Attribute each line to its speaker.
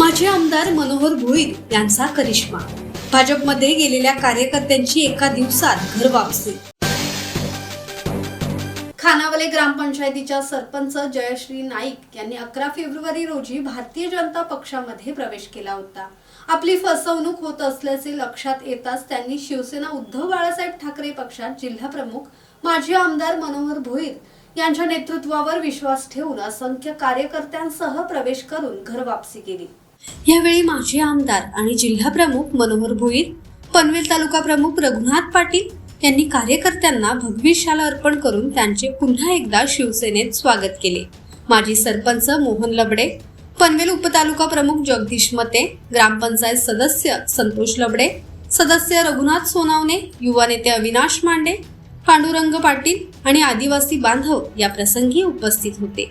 Speaker 1: माजी आमदार मनोहर भोईर यांचा करिश्मा. भाजपमध्ये गेलेल्या कार्यकर्त्यांची एका दिवसात घर वापसी. खानावले ग्रामपंचायतीच्या सरपंच जयश्री नाईक यांनी अकरा फेब्रुवारी रोजी भारतीय जनता पक्षामध्ये प्रवेश केला होता. आपली फसवणूक होत असल्याचे लक्षात येताच त्यांनी शिवसेना उद्धव बाळासाहेब ठाकरे पक्षात जिल्हाप्रमुख माजी आमदार मनोहर भोईर यांच्या नेतृत्वावर विश्वास ठेवून असंख्य कार्यकर्त्यांसह प्रवेश करून घर वापसी केली. यावेळी माजी आमदार आणि जिल्हाप्रमुख मनोहर भोईर पनवेल तालुका प्रमुख रघुनाथ पाटील यांनी कार्यकर्त्यांना भगवी शाल अर्पण करून त्यांचे पुन्हा एकदा शिवसेनेत स्वागत केले. माजी सरपंच मोहन लबडे पनवेल उपतालुका प्रमुख जगदीश मते ग्रामपंचायत सदस्य संतोष लबडे सदस्य रघुनाथ सोनावणे युवा नेते अविनाश मांडे पांडुरंग पाटील आणि आदिवासी बांधव या प्रसंगी उपस्थित होते.